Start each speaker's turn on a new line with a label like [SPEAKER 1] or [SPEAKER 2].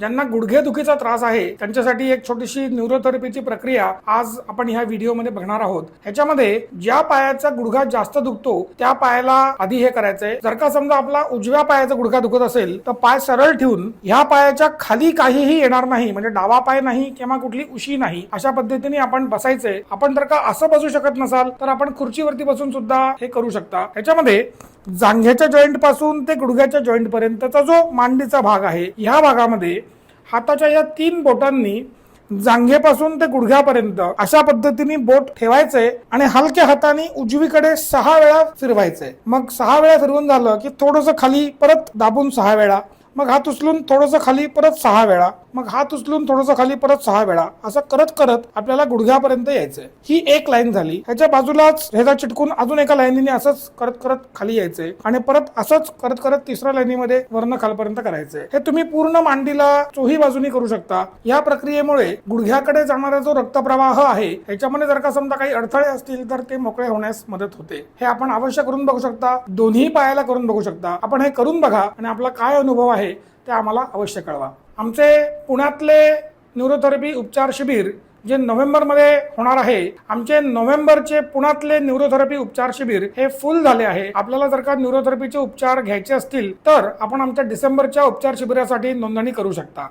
[SPEAKER 1] ज्यांना गुडघेदुखीचा त्रास आहे त्यांच्यासाठी एक छोटीशी न्यूरोथेरपीची प्रक्रिया आज आपण ह्या व्हिडिओमध्ये बघणार आहोत. ह्याच्यामध्ये ज्या पायाचा गुडघा जास्त दुखतो त्या पायाला आधी हे करायचंय. जर का समजा आपला उजव्या पायाचा गुडघा दुखत असेल तर पाय सरळ ठेवून ह्या पायाच्या खाली काहीही येणार नाही म्हणजे डावा पाय नाही किंवा कुठली उशी नाही अशा पद्धतीने आपण बसायचंय. आपण जर का असं बसू शकत नसाल तर आपण खुर्चीवरती बसून सुद्धा हे करू शकता. ह्याच्यामध्ये जांघ्याच्या जॉईंटपासून ते गुडघ्याच्या जॉईंट पर्यंतचा जो मांडीचा भाग आहे ह्या भागामध्ये हाताच्या या तीन बोटांनी जांघेपासून ते गुडघ्यापर्यंत अशा पद्धतीने बोट ठेवायचंय आणि हलक्या हाताने उजवीकडे सहा वेळा फिरवायचंय मग सहा वेळा फिरवून झालं की थोडस खाली परत दाबून सहा वेळा. मग हात उचलून थोडस खाली परत सहा वेळा. मग हात उचलून थोडंसं खाली परत सहा वेळा. असं करत करत आपल्याला गुडघ्यापर्यंत यायचंय. ही एक लाईन झाली. ह्याच्या बाजूलाच ह्याचा चिटकून अजून एका लाईनीने असंच करत करत खाली यायचंय. आणि परत असंच करत करत तिसऱ्या लाईनीमध्ये वर्ण खालपर्यंत करायचंय. हे तुम्ही पूर्ण मांडीला चोही बाजूनी करू शकता. या प्रक्रियेमुळे गुडघ्याकडे जाणारा जो रक्तप्रवाह आहे ह्याच्यामध्ये जर का समजा काही अडथळे असतील तर ते मोकळे होण्यास मदत होते. हे आपण अवश्य करून बघू शकता. दोन्ही पायाला करून बघू शकता. आपण हे करून बघा आणि आपला काय अनुभव आहे ते आम्हाला अवश्य कळवा. आमचे पुण्यातले न्यूरोथेरपी उपचार शिबिर जे नोव्हेंबरमध्ये होणार आहे आमचे नोव्हेंबरचे पुण्यातले न्यूरोथेरपी उपचार शिबिर हे फुल झाले आहे. आपल्याला जर का न्यूरोथेरपीचे उपचार घ्यायचे असतील तर आपण आमच्या डिसेंबरच्या उपचार शिबिरासाठी नोंदणी करू शकता.